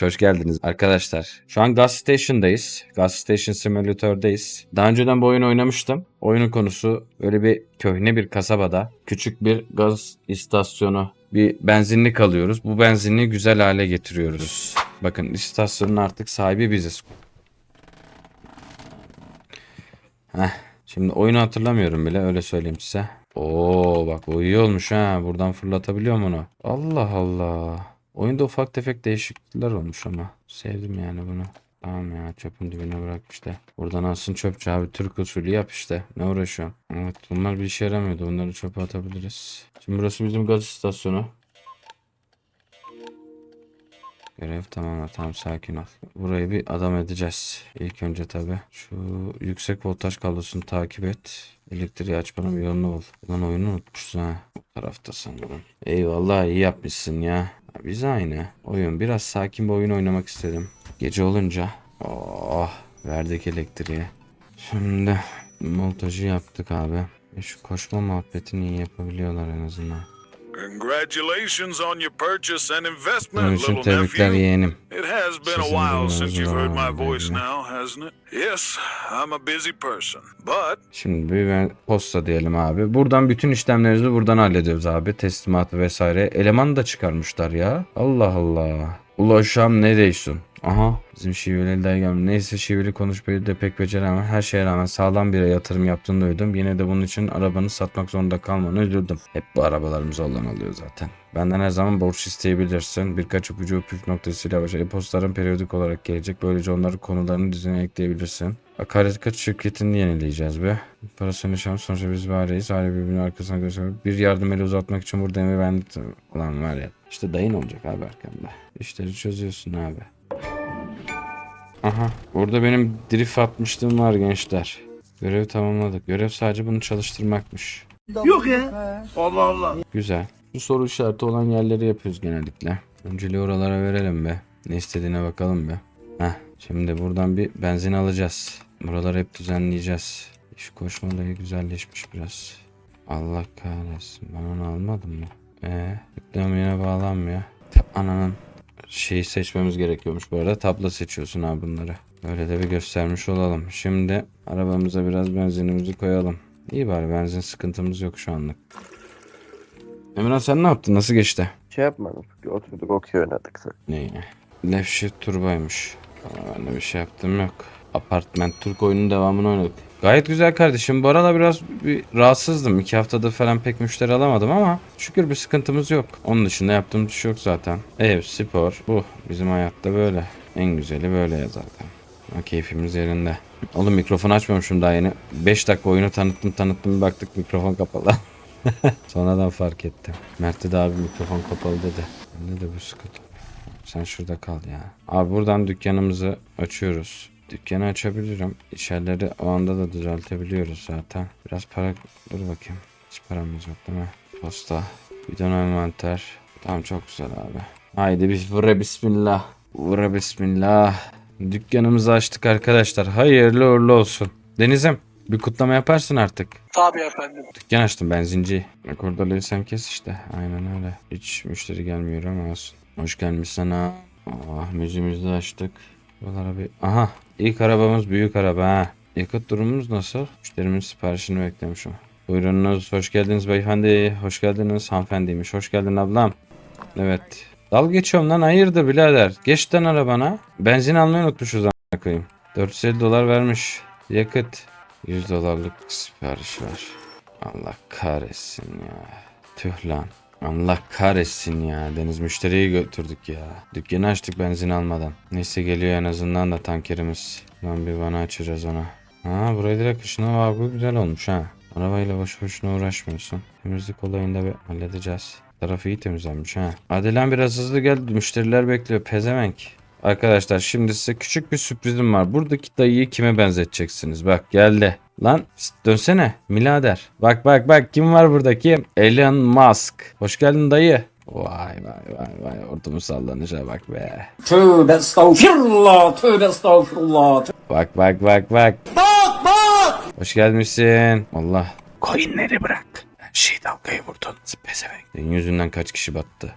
Hoş geldiniz arkadaşlar. Şu an Gas Station'dayız. Gas Station Simulator'dayız. Daha önceden bu oyunu oynamıştım. Oyunun konusu öyle bir köhne bir kasabada küçük bir gaz istasyonu bir benzinlik alıyoruz. Bu benzinliği güzel hale getiriyoruz. Bakın istasyonun artık sahibi biziz. Heh, şimdi oyunu hatırlamıyorum bile öyle söyleyeyim size. Oo bak o iyi olmuş ha. Buradan fırlatabiliyorum onu. Allah Allah. Oyunda ufak tefek değişiklikler olmuş ama. Sevdim yani bunu. Tamam ya çöpün dibine bırak işte. Buradan alsın çöpçü abi Türk usulü yap işte. Ne uğraşıyorsun? Evet bunlar bir işe yaramıyordu. Onları çöpe atabiliriz. Şimdi burası bizim gaz istasyonu. Görev tamam tamam sakin ol. Burayı bir adam edeceğiz. İlk önce tabi. Şu yüksek voltaj kablosunu takip et. Elektriği açmanın bir yolunu bul. Lan oyunu unutmuşuz ha. Bu tarafta sanırım. Eyvallah iyi yapmışsın ya. Biz aynı. Oyun biraz sakin bir oyun oynamak istedim. Gece olunca. Oh verdik elektriği. Şimdi montajı yaptık abi. E şu koşma muhabbetini iyi yapabiliyorlar en azından. Congratulations on your purchase and investment, little tebrikler nephew. yeğenim. It has been a while since you've heard my voice now, hasn't it? Yes, I'm a busy person, but Şimdi bir ben posta diyelim abi. Buradan bütün işlemlerimizi buradan hallediyoruz abi. Teslimatı vesaire. Eleman da çıkarmışlar ya. Allah Allah. Ulaşam ne değişsin? Aha bizim şiveli dayım. Neyse şiveli konuşmayı da pek beceremem. Her şeye rağmen sağlam bir yatırım yaptığını duydum. Yine de bunun için arabanı satmak zorunda kalmanı üzüldüm. Hep bu arabalarımız olan oluyor zaten. Benden her zaman borç isteyebilirsin. Birkaç ipucu püf noktasıyla başa e-postaların periyodik olarak gelecek. Böylece onları konularını dizine ekleyebilirsin. Akaryakıt şirketini yenileyeceğiz be. Parasını yaşam sonuçta biz bariyiz. Hala birbirinin arkasına gösteriyor. Bir yardım eli uzatmak için buradayım ve ben... Ulan var ya. İşte dayın olacak abi arkamda. İşleri çözüyorsun abi. Aha. Burada benim drift atmışlığım var gençler. Görev tamamladık. Görev sadece bunu çalıştırmakmış. Yok ya. Allah Allah. Güzel. Bu soru işareti olan yerleri yapıyoruz genellikle. Önceliği oralara verelim be. Ne istediğine bakalım be. Heh. Şimdi buradan bir benzin alacağız. Buraları hep düzenleyeceğiz. Şu koşma olayı güzelleşmiş biraz. Allah kahretsin. Ben onu almadım mı? Eee? Yüklemeye bağlanmıyor. Ananın şeyi seçmemiz gerekiyormuş bu arada. Tablo seçiyorsun abi bunları. Öyle de bir göstermiş olalım. Şimdi arabamıza biraz benzinimizi koyalım. İyi bari benzin sıkıntımız yok şu anlık. Emirhan sen ne yaptın? Nasıl geçti? Şey yapmadım. Oturduk okey oynadık. Ne? Left shift turbaymış. Ama ben de bir şey yaptım yok. Apartment Türk oyunun devamını oynadık. Gayet güzel kardeşim. Bu arada biraz bir rahatsızdım. İki haftadır falan pek müşteri alamadım ama şükür bir sıkıntımız yok. Onun dışında yaptığım bir şey yok zaten. Ev, spor. Bu bizim hayatta böyle. En güzeli böyle ya zaten. Ama keyfimiz yerinde. Oğlum mikrofon açmamışım daha yeni. 5 dakika oyunu tanıttım tanıttım bir baktık mikrofon kapalı. Sonradan fark ettim. Mert'e de abi mikrofon kapalı dedi. Bende de bu sıkıntı. Sen şurada kal ya. Abi buradan dükkanımızı açıyoruz. Dükkanı açabilirim. İçerileri o anda da düzeltebiliyoruz zaten. Biraz para... Dur bakayım. Hiç paramız yok değil mi? Posta. Bidon envanter. Tamam çok güzel abi. Haydi bir vura bismillah. Vura bismillah. Dükkanımızı açtık arkadaşlar. Hayırlı uğurlu olsun. Deniz'im bir kutlama yaparsın artık. Tabii efendim. Dükkan açtım benzinci. Rekordaları sen kes işte. Aynen öyle. Hiç müşteri gelmiyor ama olsun. Hoş gelmiş sana. Ah müziğimizi de açtık. Buralara bir... Aha ilk arabamız büyük araba ha. Yakıt durumumuz nasıl? Müşterimin siparişini beklemişim. Buyurunuz. Hoş geldiniz beyefendi. Hoş geldiniz hanımefendiymiş. Hoş geldin ablam. Evet. Dal geçiyorum lan hayırdır birader. Geç lan arabana. Benzin almayı unutmuşuz amına koyayım. 450 dolar vermiş. Yakıt. 100 dolarlık sipariş var. Allah kahretsin ya. Tüh lan. Allah kahretsin ya. Deniz müşteriyi götürdük ya. Dükkanı açtık benzin almadan. Neyse geliyor en azından da tankerimiz. Lan bir bana açacağız ona. Ha burayı direkt ışına var. Bu güzel olmuş ha. Arabayla boş boşuna uğraşmıyorsun. Temizlik olayını da bir halledeceğiz. Tarafı iyi temizlenmiş ha. Hadi biraz hızlı gel. Müşteriler bekliyor. Pezevenk. Arkadaşlar şimdi size küçük bir sürprizim var. Buradaki dayıyı kime benzeteceksiniz? Bak geldi. Lan dönsene milader. Bak bak bak kim var burada kim? Elon Musk. Hoş geldin dayı. Vay vay vay vay ortamı sallanışa bak be. Tövbe estağfirullah, tövbe estağfirullah. Bak bak bak bak. Bak bak. Hoş gelmişsin. Allah. Coinleri bırak. Şey dalgayı vurdun. Pezevenk. Senin yüzünden kaç kişi battı.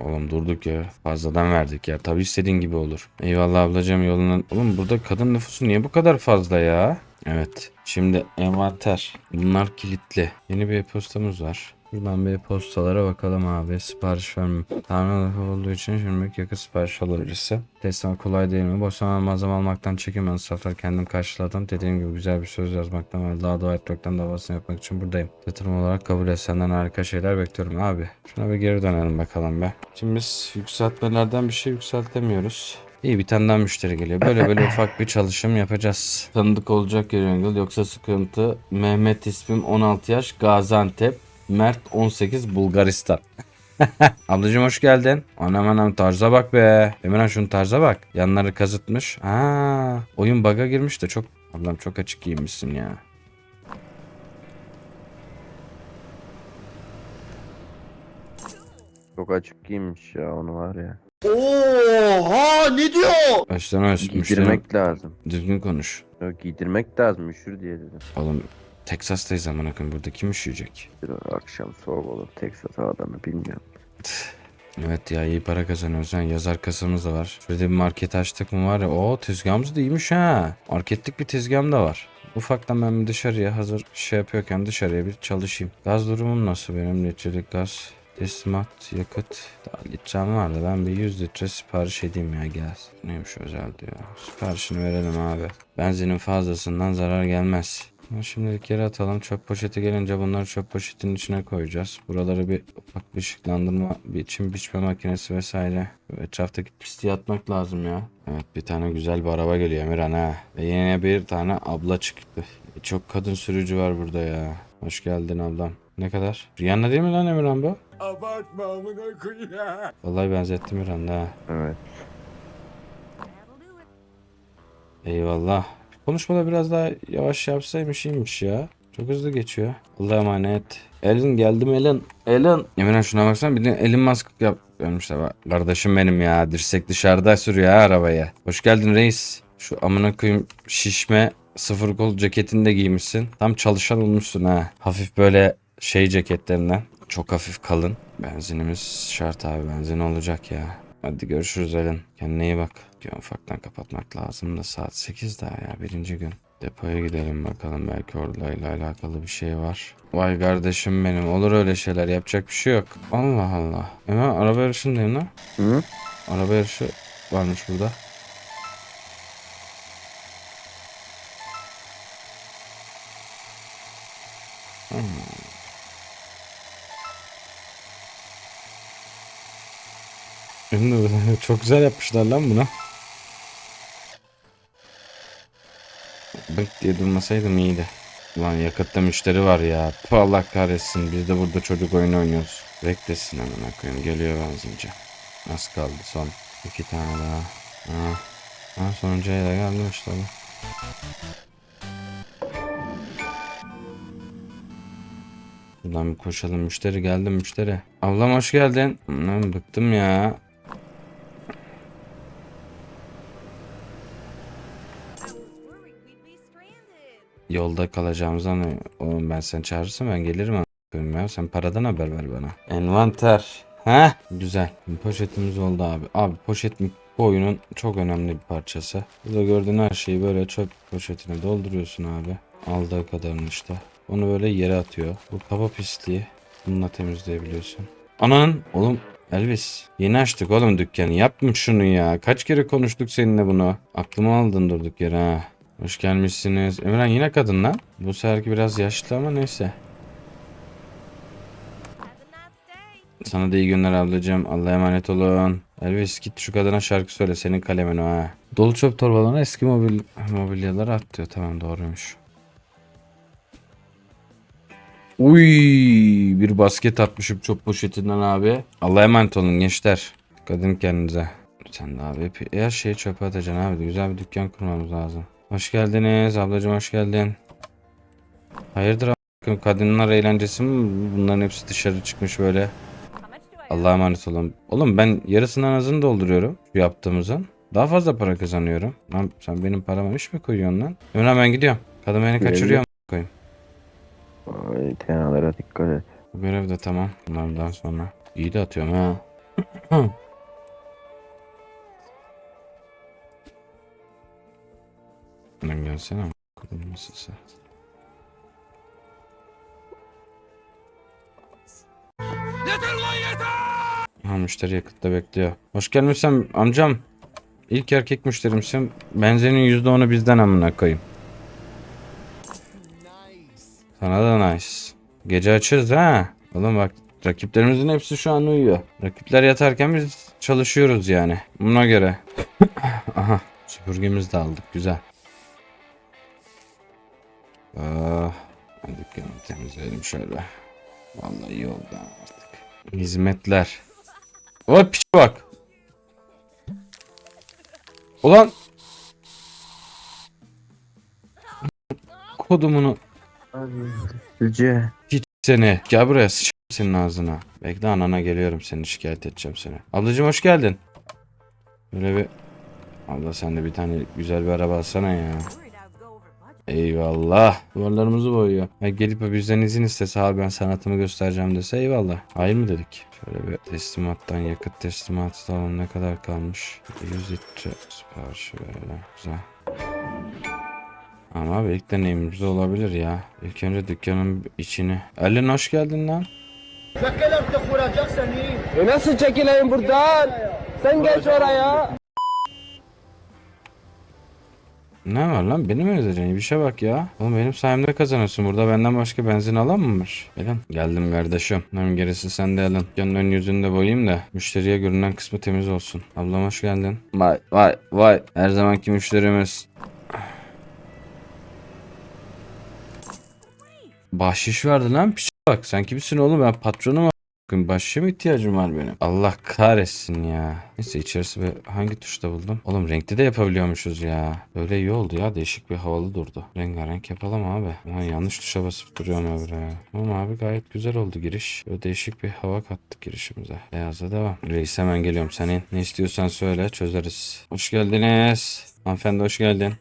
Oğlum durduk ya. Fazladan verdik ya. Tabii istediğin gibi olur. Eyvallah ablacığım yoluna. Oğlum burada kadın nüfusu niye bu kadar fazla ya? Evet. Şimdi envanter. Bunlar kilitli. Yeni bir e-postamız var. Buradan bir e-postalara bakalım abi. Sipariş verme. Tahmin olduğu için şimdi yakın sipariş alabilirse. Teslim kolay değil mi? Boş zaman malzeme almaktan çekinmeyin. Saflar kendim karşıladım. Dediğim gibi güzel bir söz yazmaktan ve daha dua etmekten davasını yapmak için buradayım. Yatırım olarak kabul et. Senden harika şeyler bekliyorum abi. Şuna bir geri dönelim bakalım be. Şimdi biz yükseltmelerden bir şey yükseltemiyoruz. İyi bir tane daha müşteri geliyor. Böyle böyle ufak bir çalışım yapacağız. Tanıdık olacak Jungle yoksa sıkıntı. Mehmet ismim 16 yaş Gaziantep. Mert 18 Bulgaristan. Ablacım hoş geldin. Anam anam tarza bak be. Emirhan şunun tarza bak. Yanları kazıtmış. Aa, oyun bug'a girmiş de çok Ablam çok açık giymişsin ya. Çok açık giymiş ya onu var ya. Oha ne diyor? Baştan. Müşteri Giydirmek lazım. düzgün konuş. Yok giydirmek lazım üşür diye dedim. Oğlum Texas'tayız amına koyayım. Burada kim üşüyecek? Akşam soğuk olur Texas havasını bilmiyorum. Evet ya iyi para kazanıyoruz. Yani yazar kasamız da var. Şurada bir market açtık mı var ya. O tezgahımız da iyiymiş ha. Marketlik bir tezgahım da var. Ufaktan ben dışarıya hazır şey yapıyorken dışarıya bir çalışayım. Gaz durumum nasıl benim? Litrelik gaz. Teslimat, yakıt. Daha litrem vardı. Ben bir 100 litre sipariş edeyim ya gaz. Neymiş özel diyor. Siparişini verelim abi. Benzinin fazlasından zarar gelmez. Şimdilik yere atalım. Çöp poşeti gelince bunları çöp poşetinin içine koyacağız. Buraları bir ufak bir ışıklandırma, bir içim biçme makinesi vesaire. Etraftaki pisliği atmak lazım ya. Evet bir tane güzel bir araba geliyor Emirhan ha. Ve yine bir tane abla çıktı. E, Çok kadın sürücü var burada ya. Hoş geldin ablam. Ne kadar? Rihanna değil mi lan Emirhan bu? Abartma amına koyayım. Vallahi benzettim Rihanna ha. Evet. Eyvallah. Konuşmada biraz daha yavaş yapsaymış iyiymiş ya. Çok hızlı geçiyor. Allah'a emanet. Elin geldim Elin. Elin. Emirhan şuna baksana bir de Elin Musk yap. Görmüşler bak. Kardeşim benim ya. Dirsek dışarıda sürüyor ha arabayı. Hoş geldin reis. Şu amına koyayım şişme sıfır kol ceketini de giymişsin. Tam çalışan olmuşsun ha. Hafif böyle şey ceketlerinden. Çok hafif kalın. Benzinimiz şart abi. Benzin olacak ya. Hadi görüşürüz Elin. Kendine iyi bak. Gün ufaktan kapatmak lazım da saat 8 daha ya birinci gün. Depoya gidelim bakalım belki orayla alakalı bir şey var. Vay kardeşim benim olur öyle şeyler yapacak bir şey yok. Allah Allah. Hemen araba yarışındayım lan. Hı? Araba yarışı varmış burada. Çok güzel yapmışlar lan bunu. Bık diye durmasaydım iyiydi. Ulan yakıtta müşteri var ya. Puh, Allah kahretsin. Biz de burada çocuk oyunu oynuyoruz. Beklesin hemen koyayım. Geliyor benzinci. Az kaldı son. iki tane daha. Ha. Ha sonuncuya da geldim işte. bu. Buradan bir koşalım. Müşteri geldi müşteri. Ablam hoş geldin. Lan bıktım ya. Yolda kalacağımızdan oğlum ben seni çağırırsam ben gelirim a**ım ya. Sen paradan haber ver bana. Envanter. Ha? Güzel. Poşetimiz oldu abi. Abi poşet mi- bu oyunun çok önemli bir parçası. Burada gördüğün her şeyi böyle çöp poşetine dolduruyorsun abi. Aldığı kadarını işte. Onu böyle yere atıyor. Bu kaba pisliği bununla temizleyebiliyorsun. Ananın oğlum Elvis yeni açtık oğlum dükkanı yapma şunu ya. Kaç kere konuştuk seninle bunu. Aklıma aldın durduk yere ha. Hoş gelmişsiniz. Emirhan yine kadın lan. Bu seferki biraz yaşlı ama neyse. Sana da iyi günler ablacığım. Allah'a emanet olun. Elvis git şu kadına şarkı söyle. Senin kalemin o ha. Dolu çöp torbalarına eski mobil mobilyaları at diyor. Tamam doğruymuş. Uy bir basket atmışım çöp poşetinden abi. Allah'a emanet olun gençler. Kadın kendinize. Sen de abi her şeyi çöpe atacaksın abi. Güzel bir dükkan kurmamız lazım. Hoş geldiniz ablacığım hoş geldin. Hayırdır a**ım, kadınlar eğlencesi mi? Bunların hepsi dışarı çıkmış böyle. Allah'a emanet olun. Oğlum ben yarısından azını dolduruyorum şu yaptığımızın. Daha fazla para kazanıyorum. Lan sen benim parama iş mi koyuyorsun lan? Ömer ben gidiyorum. Kadın beni kaçırıyor. koyayım. Ay, tenalara dikkat et. Bu görev de tamam. Bunlardan sonra. İyi de atıyorum ha. Lan gelsene. Kodum nasılsa. Ha müşteri yakıtta bekliyor. Hoş gelmişsin amcam. İlk erkek müşterimsin. Benzinin %10'u bizden amına koyayım. Sana da nice. Gece açığız ha. Oğlum bak rakiplerimizin hepsi şu an uyuyor. Rakipler yatarken biz çalışıyoruz yani. Buna göre. Aha süpürgemizi de aldık güzel. Ah, dükkanı temizleyelim şöyle. Vallahi iyi oldu artık. Hizmetler. Hop piç bak. Ulan. Kodumunu Yüce. Hiç seni. Gel buraya sıçayım senin ağzına. Bekle anana geliyorum seni şikayet edeceğim seni. Ablacım hoş geldin. Böyle bir... Abla sen de bir tane güzel bir araba alsana ya. Eyvallah. Duvarlarımızı boyuyor. Ya gelip de bizden izin istese abi ben sanatımı göstereceğim dese eyvallah. Hayır mı dedik? Şöyle bir teslimattan yakıt teslimatı da alalım. Ne kadar kalmış? 100 litre sipariş verelim. Güzel. Ama ilk deneyimimiz de olabilir ya. İlk önce dükkanın içini. Elin hoş geldin lan. E nasıl çekileyim buradan? Sen geç oraya. Ne var lan beni mi ezeceksin? Bir şey bak ya. Oğlum benim sayemde kazanıyorsun. Burada benden başka benzin alan mı var? Gelin. Geldim kardeşim. Hem gerisi sende alın. Dükkanın ön yüzünü de boyayayım da müşteriye görünen kısmı temiz olsun. Ablam hoş geldin. Vay vay vay. Her zamanki müşterimiz. Bahşiş verdi lan piç bak. Sen kimsin oğlum ben patronum Bakın Bahşişe mi ihtiyacım var benim? Allah kahretsin ya. Neyse içerisi bir hangi tuşta buldum? Oğlum renkli de yapabiliyormuşuz ya. Böyle iyi oldu ya. Değişik bir havalı durdu. Rengarenk yapalım abi. Ama yanlış tuşa basıp duruyorum öbür ya. Tamam abi gayet güzel oldu giriş. Böyle değişik bir hava kattık girişimize. Beyazla devam. Reis hemen geliyorum senin. Ne istiyorsan söyle çözeriz. Hoş geldiniz. Hanımefendi hoş geldin.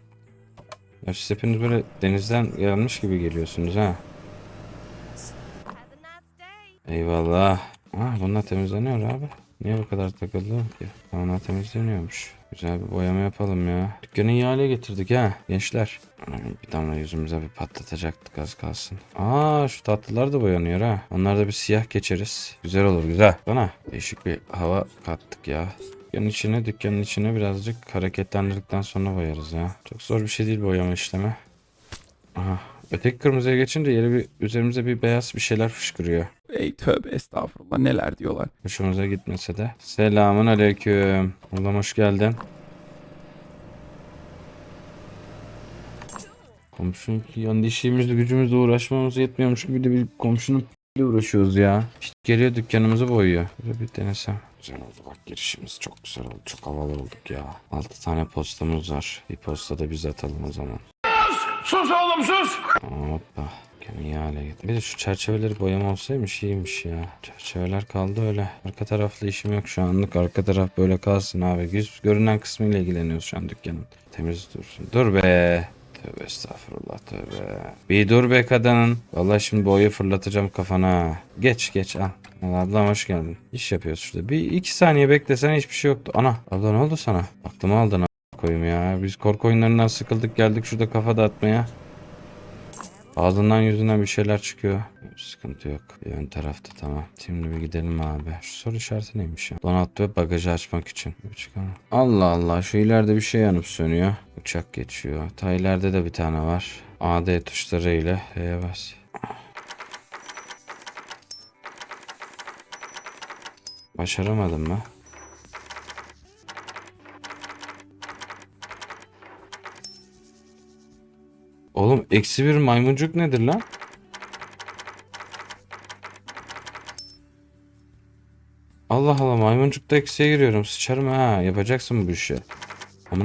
Ya siz hepiniz böyle denizden gelmiş gibi geliyorsunuz ha. Have a nice day. Eyvallah. Ah bunlar temizleniyor abi. Niye bu kadar takıldı ki? Onlar temizleniyormuş. Güzel bir boyama yapalım ya. Dükkanı iyi getirdik ha gençler. Bir damla yüzümüze bir patlatacaktık az kalsın. Aa şu tatlılar da boyanıyor ha. Onlar da bir siyah geçeriz. Güzel olur güzel. Bana değişik bir hava kattık ya. Dükkanın içine dükkanın içine birazcık hareketlendirdikten sonra boyarız ya. Çok zor bir şey değil boyama işlemi. Aha. Öteki kırmızıya geçince yeri bir üzerimize bir beyaz bir şeyler fışkırıyor. Ey tövbe estağfurullah neler diyorlar. Hoşumuza gitmese de. Selamun aleyküm. Ulan hoş geldin. Komşunun yani işimizle gücümüzle uğraşmamız yetmiyormuş gibi de bir komşunun ile uğraşıyoruz ya. İşte geliyor dükkanımızı boyuyor. Böyle bir denesem. Güzel oldu bak girişimiz çok güzel oldu. Çok havalı olduk ya. 6 tane postamız var. Bir posta da biz atalım o zaman. Sus oğlum sus! Hoppa. İyi hale getir. Bir de şu çerçeveleri boyama olsaymış iyiymiş ya. Çerçeveler kaldı öyle. Arka tarafla işim yok şu anlık. Arka taraf böyle kalsın abi. Yüz görünen kısmıyla ilgileniyoruz şu an dükkanın. Temiz dursun. Dur be. Tövbe estağfurullah tövbe. Bir dur be kadının. Vallahi şimdi boyu fırlatacağım kafana. Geç geç al. Al ablam hoş geldin. İş yapıyoruz şurada. Bir iki saniye beklesen hiçbir şey yoktu. Ana abla ne oldu sana? Aklımı aldın koyayım ya. Biz korku oyunlarından sıkıldık geldik şurada kafa dağıtmaya. Ağzından yüzünden bir şeyler çıkıyor. Sıkıntı yok. Ön tarafta tamam. Şimdi bir gidelim abi. Şu soru işareti neymiş ya? Donat ve bagajı açmak için. Bir. Allah Allah şu ileride bir şey yanıp sönüyor. Uçak geçiyor. Ta ileride de bir tane var. AD tuşlarıyla H'ye bas. Başaramadım mı? Oğlum eksi bir maymuncuk nedir lan? Allah Allah maymuncukta eksiye giriyorum. Sıçarım ha. Yapacaksın bu işi. Ama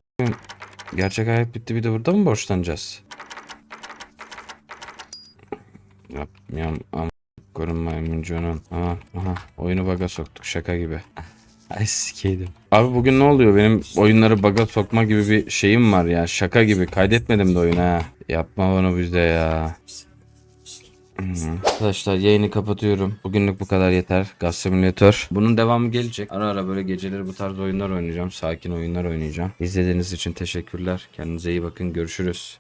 gerçek hayat bitti bir de burada mı borçlanacağız? Yapmıyorum ama korun maymuncuğunun. Aha, aha. Oyunu baga soktuk şaka gibi. Ay sikeydim. Abi bugün ne oluyor? Benim oyunları baga sokma gibi bir şeyim var ya. Şaka gibi. Kaydetmedim de oyunu ha. Yapma bunu bizde ya. Hmm. Arkadaşlar yayını kapatıyorum. Bugünlük bu kadar yeter. Gaz Simulator. Bunun devamı gelecek. Ara ara böyle geceleri bu tarz oyunlar oynayacağım. Sakin oyunlar oynayacağım. İzlediğiniz için teşekkürler. Kendinize iyi bakın. Görüşürüz.